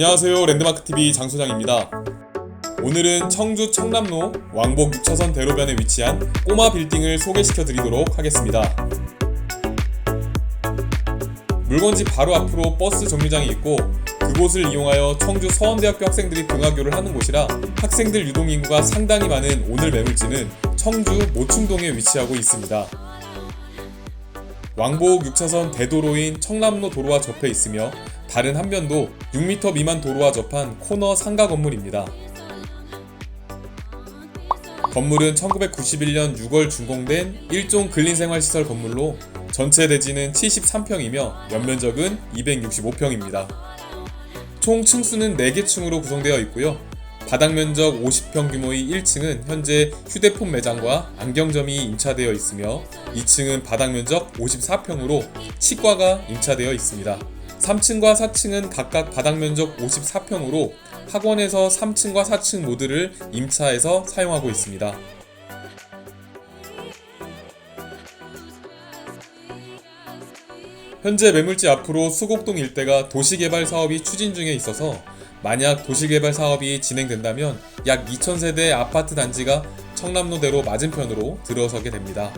안녕하세요. 랜드마크TV 장소장입니다. 오늘은 청주 청남로 왕복 6차선 대로변에 위치한 꼬마 빌딩을 소개시켜 드리도록 하겠습니다. 물건집 바로 앞으로 버스 정류장이 있고 그곳을 이용하여 청주 서원대학교 학생들이 등하교를 하는 곳이라 학생들 유동 인구가 상당히 많은 오늘 매물지는 청주 모충동에 위치하고 있습니다. 왕복 6차선 대도로인 청남로 도로와 접해 있으며 다른 한변도 6m 미만 도로와 접한 코너 상가 건물입니다. 건물은 1991년 6월 준공된 1종 근린생활시설 건물로 전체 대지는 73평이며 연면적은 265평입니다. 총 층수는 4개 층으로 구성되어 있고요. 바닥 면적 50평 규모의 1층은 현재 휴대폰 매장과 안경점이 임차되어 있으며 2층은 바닥 면적 54평으로 치과가 임차되어 있습니다. 3층과 4층은 각각 바닥 면적 54평으로 학원에서 3층과 4층 모두를 임차해서 사용하고 있습니다. 현재 매물지 앞으로 수곡동 일대가 도시개발 사업이 추진 중에 있어서 만약 도시개발 사업이 진행된다면 약 2,000세대 아파트 단지가 청남로대로 맞은편으로 들어서게 됩니다.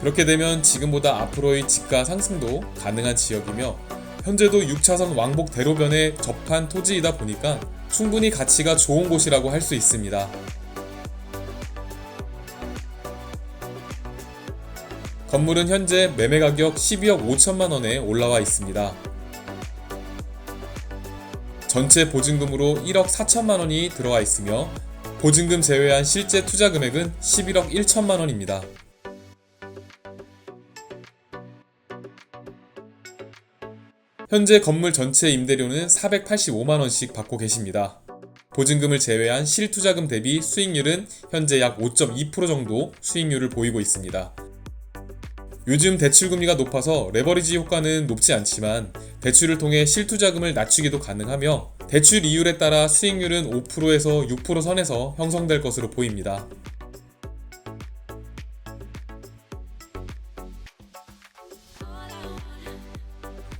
그렇게 되면 지금보다 앞으로의 집가 상승도 가능한 지역이며 현재도 6차선 왕복 대로변에 접한 토지이다 보니까 충분히 가치가 좋은 곳이라고 할 수 있습니다. 건물은 현재 매매 가격 12억 5천만 원에 올라와 있습니다. 전체 보증금으로 1억 4천만 원이 들어와 있으며 보증금 제외한 실제 투자 금액은 11억 1천만 원입니다. 현재 건물 전체 임대료는 485만 원씩 받고 계십니다. 보증금을 제외한 실투자금 대비 수익률은 현재 약 5.2% 정도 수익률을 보이고 있습니다. 요즘 대출 금리가 높아서 레버리지 효과는 높지 않지만 대출을 통해 실투 자금을 낮추기도 가능하며 대출 이율에 따라 수익률은 5%에서 6% 선에서 형성될 것으로 보입니다.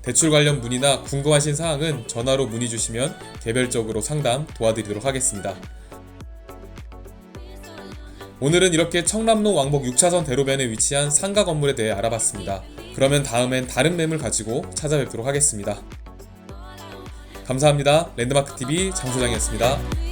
대출 관련 문의나 궁금하신 사항은 전화로 문의 주시면 개별적으로 상담 도와드리도록 하겠습니다. 오늘은 이렇게 청남로 왕복 6차선 대로변에 위치한 상가 건물에 대해 알아봤습니다. 그러면 다음엔 다른 매물 가지고 찾아뵙도록 하겠습니다. 감사합니다. 랜드마크TV 장소장이었습니다.